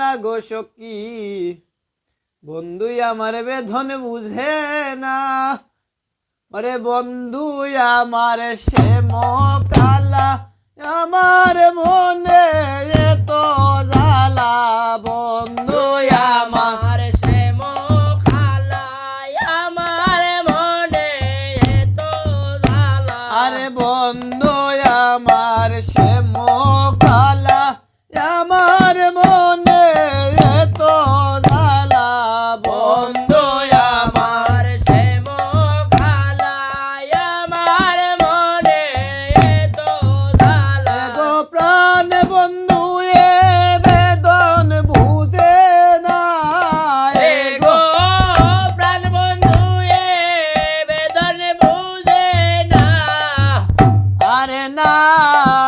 না গো সখী। বন্ধুই আমার বেধন বুঝে না। ওরে বন্ধু আমার সে মকালা, আমার মনে তো জালা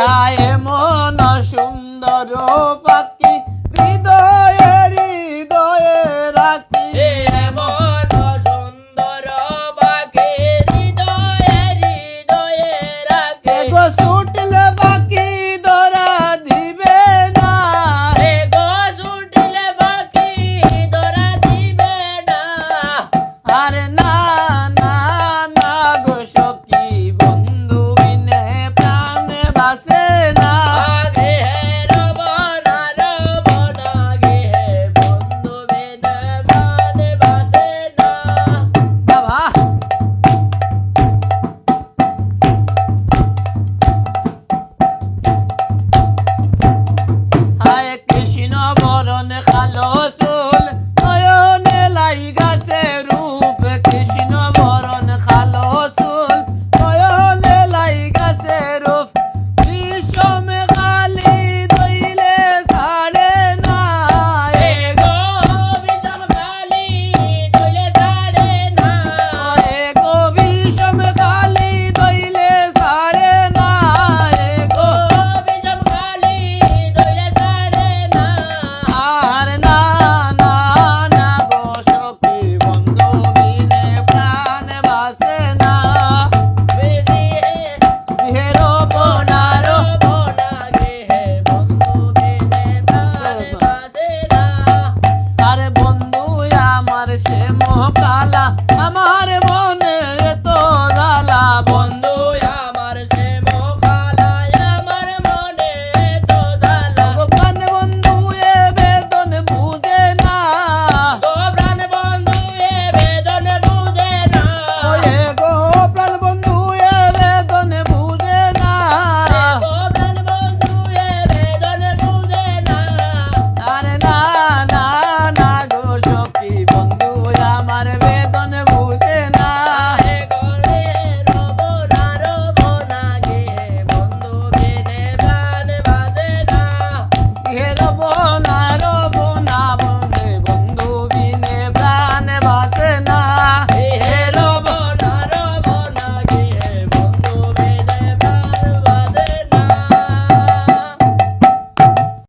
হায় মন সুন্দর Son jalosa.